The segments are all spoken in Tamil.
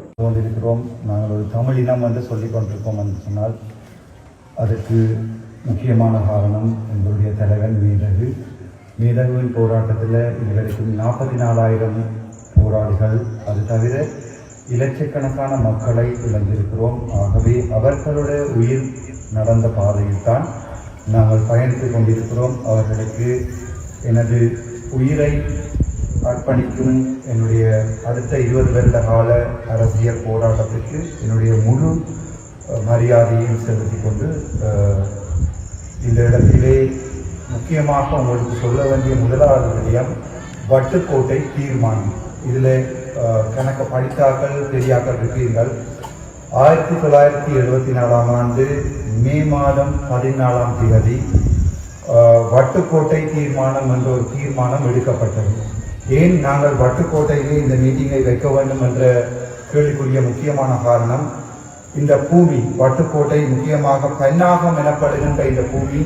கொண்டிருக்கிறோம் நாங்கள் ஒரு தமிழ் இனம் வந்து சொல்லிக் கொண்டிருக்கோம் என்று சொன்னால் அதற்கு முக்கியமான காரணம் எங்களுடைய தலைவன் மீதகு. மீதகுவின் போராட்டத்தில் இதுவரைக்கும் நாற்பத்தி நாலாயிரம் போராளிகள் அது தவிர இலட்சக்கணக்கான மக்களை இழந்திருக்கிறோம். ஆகவே அவர்களுடைய உயிர் நடந்த பாதையில்தான் நாங்கள் பயணித்துக் கொண்டிருக்கிறோம். அவர்களுக்கு எனது உயிரை அர்ப்பணிக்கும் என்னுடைய அடுத்த இருபது வருட கால அரசியல் போராட்டத்திற்கு என்னுடைய முழு மரியாதையும் செலுத்தி கொண்டு இந்த இடத்திலே முக்கியமாக உங்களுக்கு சொல்ல வேண்டிய முதலாவது விடயம் வட்டுக்கோட்டை தீர்மானம். இதில் கணக்க படித்தாக்கள் பெரியாக்கள் இருப்பீர்கள். ஆயிரத்தி தொள்ளாயிரத்தி எழுபத்தி நாலாம் ஆண்டு மே மாதம் பதினாலாம் தேதி வட்டுக்கோட்டை தீர்மானம் என்ற ஒரு தீர்மானம் எடுக்கப்பட்டது. ஏன் நாங்கள் வட்டுக்கோட்டையிலே இந்த மீட்டிங்கை வைக்க வேண்டும் என்ற கேள்விக்குரிய முக்கியமான காரணம் இந்த பூமி வட்டுக்கோட்டை முக்கியமாக பன்னாகம் எனப்படுகின்ற இந்த பூமி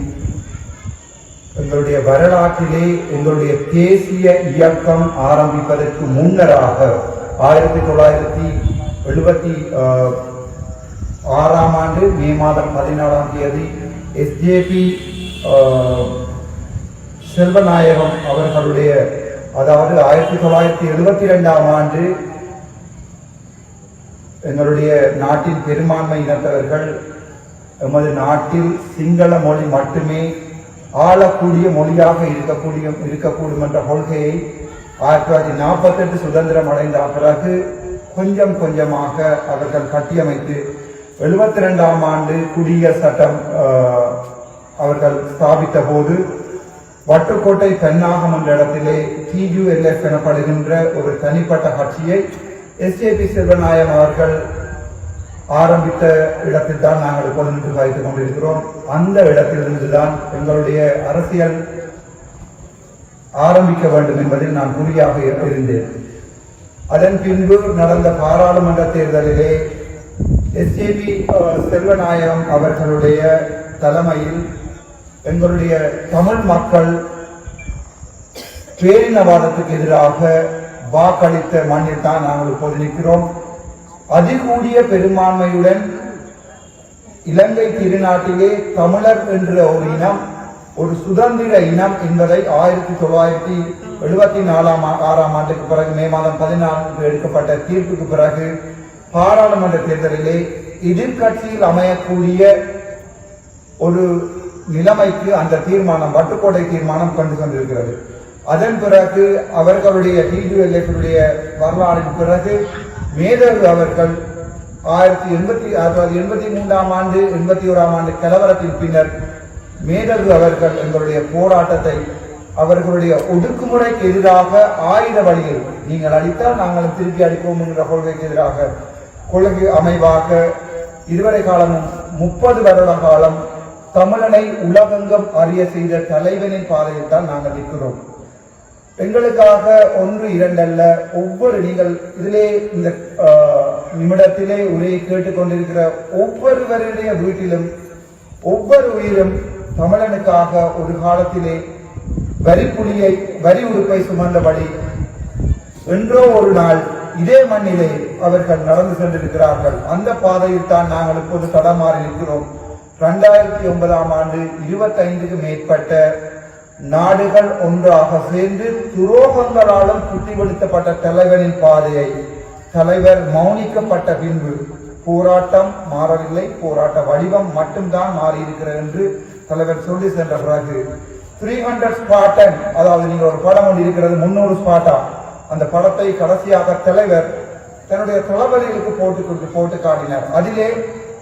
எங்களுடைய வரலாற்றிலே எங்களுடைய தேசிய இயக்கம் ஆரம்பிப்பதற்கு முன்னராக ஆயிரத்தி தொள்ளாயிரத்தி எழுபத்தி ஆஹ், ஆறாம் ஆண்டு மே மாதம் பதினாலாம் தேதி எஸ்ஜேபி செல்வநாயகம் அவர்களுடைய அதாவது ஆயிரத்தி தொள்ளாயிரத்தி எழுபத்தி ரெண்டாம் ஆண்டு எங்களுடைய நாட்டின் பெரும்பான்மை இனத்தவர்கள் எமது நாட்டில் சிங்கள மொழி மட்டுமே ஆளக்கூடிய மொழியாக இருக்கக்கூடிய இருக்கக்கூடும் என்ற கொள்கையை ஆயிரத்தி தொள்ளாயிரத்தி நாற்பத்தெட்டு சுதந்திரம் அடைந்த பிறகு கொஞ்சம் கொஞ்சமாக அவர்கள் கட்டியமைத்து எழுபத்தி ரெண்டாம் ஆண்டு குடியரசு சட்டம் ஆஹ், அவர்கள் ஸ்தாபித்த போது வட்டுக்கோட்டை தென்னாகம் என்ற இடத்திலே டியூஎல்எஃப் எனப்படுகின்ற ஒரு தனிப்பட்ட கட்சியை எஸ்ஏபி செல்வநாயகம் அவர்கள் ஆரம்பித்த இடத்தில் தான் நாங்கள் இப்போது நின்று கொண்டிருக்கிறோம். அந்த இடத்திலிருந்து தான் எங்களுடைய அரசியல் ஆரம்பிக்க வேண்டும் என்பதில் நான் குறியாக இருந்தேன். அதன் பின்பு நடந்த பாராளுமன்ற தேர்தலிலே எஸ்ஏபி செல்வநாயகம் அவர்களுடைய தலைமையில் எங்களுடைய தமிழ் மக்கள் பேரினவாதத்துக்கு எதிராக வாக்களித்த மண்ணில் தான் நாங்கள் இப்போது நிற்கிறோம். அதிகூடிய பெரும்பான்மையுடன் இலங்கை திருநாட்டிலே தமிழர் என்ற ஒரு இனம் ஒரு சுதந்திர இனம் என்பதை ஆயிரத்தி தொள்ளாயிரத்தி எழுபத்தி நாலாம் ஆ- ஆறாம் ஆண்டுக்கு பிறகு மே மாதம் பதினான்கு எடுக்கப்பட்ட தீர்ப்புக்கு பிறகு பாராளுமன்ற தேர்தலிலே எதிர்க்கட்சியில் அமையக்கூடிய ஒரு நிலைமைக்கு அந்த தீர்மானம் வட்டுக்கோட்டை தீர்மானம் கொண்டு சென்றிருக்கிறது அதன் பிறகு அவர்களுடைய டிடிஎல்எஃப்டைய வரலாறின் பிறகு மேதகு அவர்கள் ஆயிரத்தி எண்பத்தி ஆயிரத்தி தொள்ளாயிரத்தி எண்பத்தி மூன்றாம் ஆண்டு எண்பத்தி ஓராம் ஆண்டு கலவரத்தின் பின்னர் மேதகு அவர்கள் எங்களுடைய போராட்டத்தை அவர்களுடைய ஒடுக்குமுறைக்கு எதிராக ஆயுத வழியில் நீங்கள் அடித்தால் நாங்கள் திருப்பி அடிப்போம் என்ற கொள்கைக்கு எதிராக கொள்கை அமைவாக இருவரை காலமும் முப்பது வருட காலம் தமிழனை உலகெங்கும் அறிய செய்த தலைவனின் பாதையில் தான் நாங்கள் நிற்கிறோம். எங்களுக்காக ஒன்று இரண்டல்ல ஒவ்வொரு நீங்கள் இதிலே இந்த ஆஹ், நிமிடத்திலே உரையை கேட்டுக்கொண்டிருக்கிற ஒவ்வொருவருடைய வீட்டிலும் ஒவ்வொரு உயிரும் தமிழனுக்காக ஒரு காலத்திலே வரி புலியை வரி உறுப்பை சுமந்தபடி என்றோ ஒரு நாள் இதே மண்ணிலே அவர்கள் நடந்து சென்றிருக்கிறார்கள். அந்த பாதையில் தான் நாங்கள் இப்போது தடமாறி இருக்கிறோம் இரண்டாயிரத்தி ஒன்பதாம் ஆண்டு இருபத்தைந்துக்கு மேற்பட்ட நாடுகள் ஒன்றாக சேர்ந்து துரோகங்களாலும் சுத்திவெடுத்தப்பட்ட தலைவரின் பாதையை தலைவர் மௌனிக்கப்பட்ட பின்பு போராட்டம் மாறவில்லை. போராட்ட வடிவம் மட்டும்தான் மாறியிருக்கிறது என்று தலைவர் சொல்லி சென்ற பிறகு த்ரீ ஹண்ட்ரட் ஸ்பாட்டன் அதாவது நீங்க ஒரு படம் ஒன்று இருக்கிறது முன்னூறு ஸ்பாட்டா அந்த படத்தை கடைசியாக தலைவர் தன்னுடைய தளபதிகளுக்கு போட்டு கொடுத்து போட்டு காட்டினார். அதிலே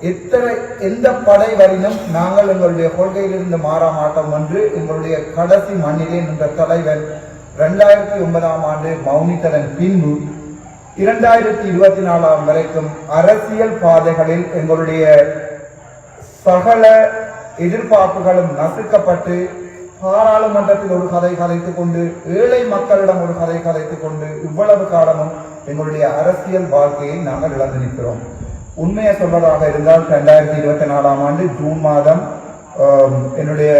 எத்தனை எந்த படை வரினும் நாங்கள் எங்களுடைய கொள்கையிலிருந்து மாற மாட்டோம் என்று எங்களுடைய கடைசி மண்ணிலே நின்ற தலைவர் இரண்டாயிரத்தி ஒன்பதாம் ஆண்டு மௌனித்ததன் பின்பு இரண்டாயிரத்தி இருபத்தி நாலாம் வரைக்கும் அரசியல் பாதைகளில் எங்களுடைய சகல எதிர்பார்ப்புகளும் நசுக்கப்பட்டு பாராளுமன்றத்தில் ஒரு கதை கதைத்துக் கொண்டு ஏழை மக்களிடம் ஒரு கதை கதைத்துக் கொண்டு இவ்வளவு காலமும் எங்களுடைய அரசியல் வாழ்க்கையை நாங்கள் இழந்து நிற்கிறோம். உண்மையை சொல்வதாக இருந்தால் ரெண்டாயிரத்தி இருபத்தி நாலாம் ஆண்டு ஜூன் மாதம் என்னுடைய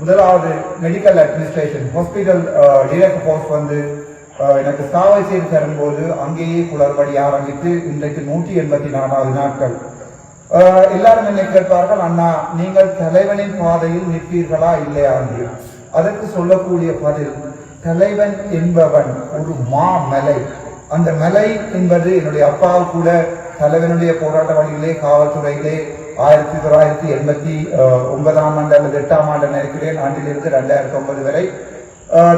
முதலாவது medical administration hospital direct post வந்து எனக்கு சாவை செய்து தரும்போது அங்கேயே குளறுபடி ஆரம்பித்து இன்றைக்கு நூற்றி எண்பத்தி நாலாவது நாட்கள். எல்லாரும் என்னை கேட்பார்கள் அண்ணா நீங்கள் தலைவனின் பாதையில் நிற்பீர்களா இல்லையா? என்று. அதற்கு சொல்லக்கூடிய பதில் தலைவன் என்பவன் ஒரு மாமலை. அந்த மலை என்பது என்னுடைய அப்பா கூட தலைவனுடைய போராட்ட வழியிலே காவல்துறையிலே ஆயிரத்தி தொள்ளாயிரத்தி எண்பத்தி ஒன்பதாம் ஆண்டு அல்லது எட்டாம் ஆண்டு நினைக்கிறேன் ஆண்டிலிருந்து ரெண்டாயிரத்தி ஒன்பது வரை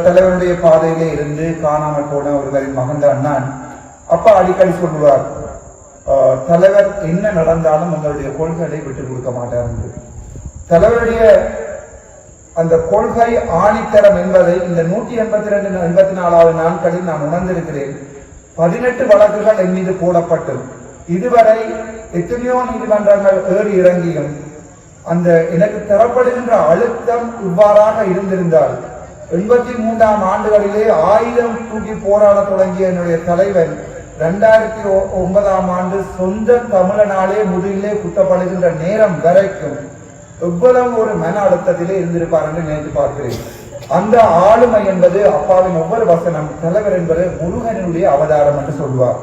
தலைவனுடைய பாதையிலே இருந்து காணாமல் போன ஒருவரின் மகன்தான் நான். அப்பா அடிக்கடி சொல்லுவார் தலைவர் என்ன நடந்தாலும் உங்களுடைய கொள்கைகளை விட்டுக் கொடுக்க மாட்டார் என்று. தலைவருடைய அந்த கொள்கை ஆணித்தரம் என்பதை இந்த நூற்றி எண்பத்தி ரெண்டு எண்பத்தி நாலாவது நாட்களில் நான் உணர்ந்திருக்கிறேன். பதினெட்டு வழக்குகள் என் மீது போடப்பட்டது இதுவரை எத்தனையோ நீதிமன்றங்கள் ஏறி இறங்கியும் அந்த எனக்கு தரப்படுகின்ற அழுத்தம் இவ்வாறாக இருந்திருந்தால் எண்பத்தி மூன்றாம் ஆண்டுகளிலே ஆயிரம் தூக்கி போராட தொடங்கிய என்னுடைய தலைவன் இரண்டாயிரத்தி ஒன்பதாம் ஆண்டு சொந்த தமிழனாலே முதுகிலே குத்தப்படுகின்ற நேரம் வரைக்கும் எவ்வளவு ஒரு மன அழுத்தத்திலே இருந்திருப்பார் என்று நினைத்து பார்க்கிறேன். அந்த ஆளுமை என்பது அப்பாவின் ஒவ்வொரு வசனம் தலைவர் என்பது முருகனுடைய அவதாரம் என்று சொல்வார்.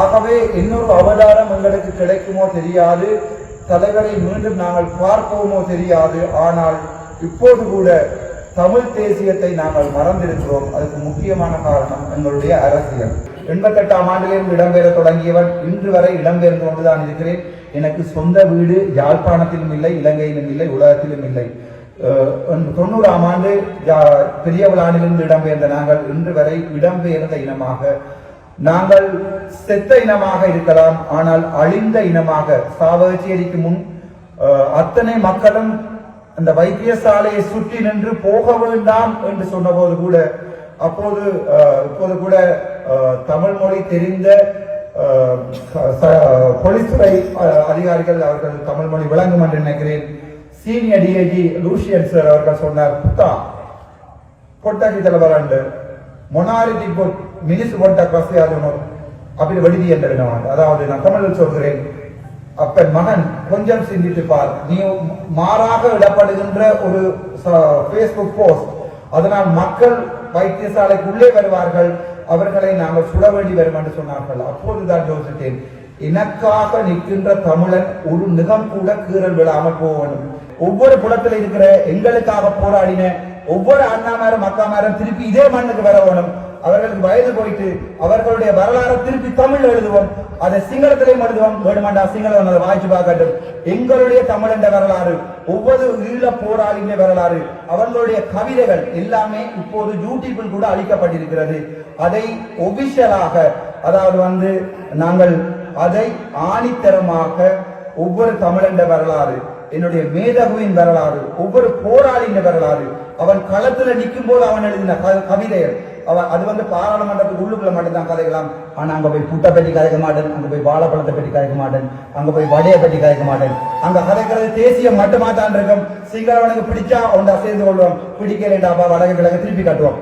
ஆகவே இன்னொரு அவதாரம் எங்களுக்கு கிடைக்குமோ தெரியாது. தலைவரை மீண்டும் நாங்கள் பார்ப்போமோ தெரியாது. ஆனால் இப்போது கூட தமிழ் தேசியத்தை நாங்கள் மறந்திருக்கிறோம். அதுக்கு முக்கியமான காரணம் எங்களுடைய அரசியல். எண்பத்தெட்டாம் ஆண்டிலிருந்து இடம்பெற தொடங்கியவன் இன்று வரை இடம்பெயர்ந்து கொண்டுதான் இருக்கிறேன். எனக்கு சொந்த வீடு யாழ்ப்பாணத்திலும் இல்லை இலங்கையிலும் இல்லை உலகத்திலும் இல்லை. தொண்ணூறாம் ஆண்டு பெரிய விழாவிலிருந்து இடம்பெயர்ந்த நாங்கள் இன்று வரை இடம்பெயர்ந்த இனமாக நாங்கள் செத்த இனமாக இருக்கலாம் ஆனால் அழிந்த இனமாக சாவகச்சேரிக்கு முன் அத்தனை மக்களும் அந்த வைத்தியசாலையை சுற்றி நின்று போக வேண்டாம் என்று சொன்னபோது கூட அப்போது இப்போது கூட தமிழ் மொழி தெரிந்த பொலித்துறை அதிகாரிகள் அவர்கள் தமிழ் மொழி விளங்கும் என்று நினைக்கிறேன். சீனியர் டிஐஜி லூசியன் சார் அவர்கள் சொன்னார் புத்தா கொட்டாக்கி தலைவர் அண்டு மொனாரிட்டி பொட் மினிஸ் போட்ட கசி அப்படி வடிதி என்ற நான் அதாவது நான் தமிழில் சொல்கிறேன் அப்ப மகன் கொஞ்சம் சிந்தித்து பார் நீ மாறாக இடப்படுகின்ற ஒரு ஃபேஸ்புக் போஸ்ட் அதனால் மக்கள் வைத்தியசாலைக்கு உள்ளே வருவார்கள் அவர்களை நாங்கள் சுட வேண்டி வரும் என்று சொன்னார்கள். அப்போதுதான் யோசித்தேன் எனக்காக நிற்கின்ற தமிழன் ஒரு நிகம் கூட கீறல் விழாமல் போகணும் ஒவ்வொரு புலத்தில் இருக்கிற எங்களுக்காக போராடின ஒவ்வொரு அண்ணாமாரும் அக்காமாரும் திருப்பி இதே மண்ணுக்கு வர வேணும். அவர்களுக்கு வயது போயிட்டு அவர்களுடைய வரலாறை திருப்பி தமிழ் எழுதுவோம். அதை சிங்களத்திலையும் எழுதுவோம். வேணுமாண்டா சிங்களம் அதை வாய்ச்சி பார்க்கட்டும். எங்களுடைய தமிழ் என்ற வரலாறு ஒவ்வொரு ஈழ போராளியின் வரலாறு அவர்களுடைய கவிதைகள் எல்லாமே இப்போது யூடியூப்பில் கூட அளிக்கப்பட்டிருக்கிறது. அதை ஒபிஷியலாக அதாவது வந்து நாங்கள் அதை ஆணித்தரமாக ஒவ்வொரு தமிழண்ட வரலாறு என்னுடைய மேதகுவின் வரலாறு ஒவ்வொரு போராளியின் வரலாறு அவன் களத்துல நிற்கும் போது அவன் எழுதின கவிதைகள். அவன் அது வந்து பாராளுமன்றத்துக்கு உள்ளுக்குள்ள மட்டும்தான் கதைக்கலாம் ஆனா அங்க போய் புட்டை பற்றி கதைக்க மாட்டேன். அங்க போய் வாழைப்பழத்தை பற்றி கதைக்க மாட்டேன். அங்க போய் வடையை பற்றி கதைக்க மாட்டேன். அங்க கதைக்கிறது தேசியம் மட்டுமா தான் இருக்கும். சிங்களவனுக்கு பிடிச்சா அவன் சேர்ந்து கொள்வோம் பிடிக்கலைண்டாப்பா வடக்கு கிழக்கு திருப்பி கட்டுவோம்